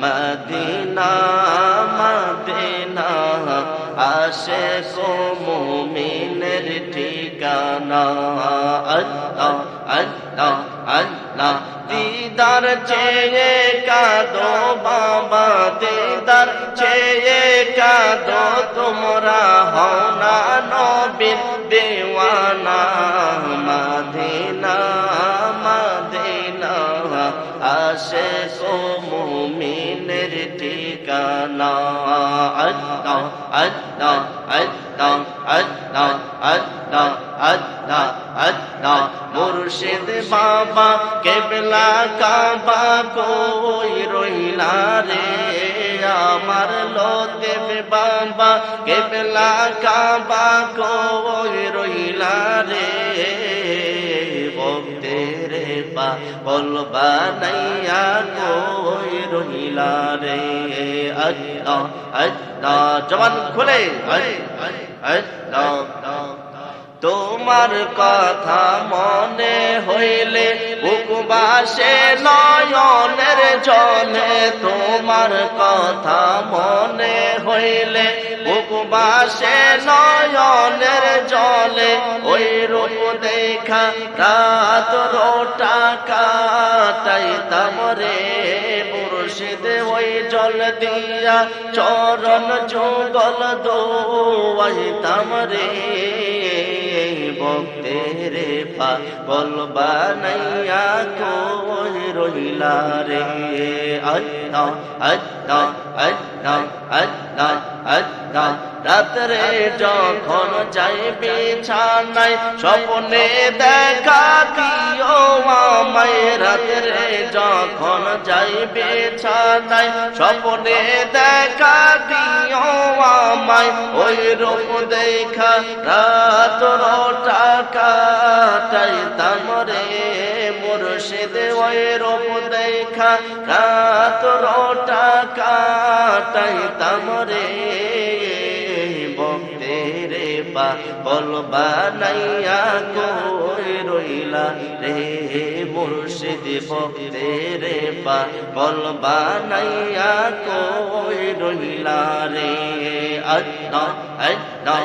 Medina Medina আসে কো মুমিনের ঠিকানা। আল্লাহ আল্লাহ আল্লাহ। দিদার চেয়ে কাদো বাবা, দিদার চেয়ে কাদো তোমরা হও আসে কো মুমিনের ঠিকানা আল্লাহ আল্লাহ আল্লাহ আল্লাহ আল্লাহ আল্লাহ আল্লাহ মুর্শিদ বাবা কেবলা কাবা কই রইলা রে? আমার লোদেব বাবা কেবলা কাবা কই বলতে রে বা বলবা নাইয়া কই রইলা রে? আল্লাহ আল্লাহ জবান খুলে। তোমার কথা মনে হইলে উপবাসে নয়নের জলে তোমার কথা মনে হইলে উপবাসে নয়নের দেখা রাত রোটা কাটাই তামরে মুর্শিদ ওই জল দিয়া চরণ যুগল দোয়াই তামরে ভক্তের পা বলবা নাইয়া কই রইলা রে আল্লাহ আল্লাহ আল্লাহ আল্লাহ আল্লাহ রাত্রে যখন যাই বিছানায়, স্বপ্নে দেখা দিও আমায়। রাত্রে যখন যাই বিছানায়, স্বপ্নে দেখা দিও আমায়। ওই রূপ দেখা রাত রোটা কাটাই তামরে মুর্শিদ। ওই রূপ দেখা রাত রোটা কাটাই তামরে পা বলবা নাইয়া কই রইলা রে মুর্শিদ বক্তের পা বলবা নাইয়া কই রইলা রে? আল্লাহ আল্লাহ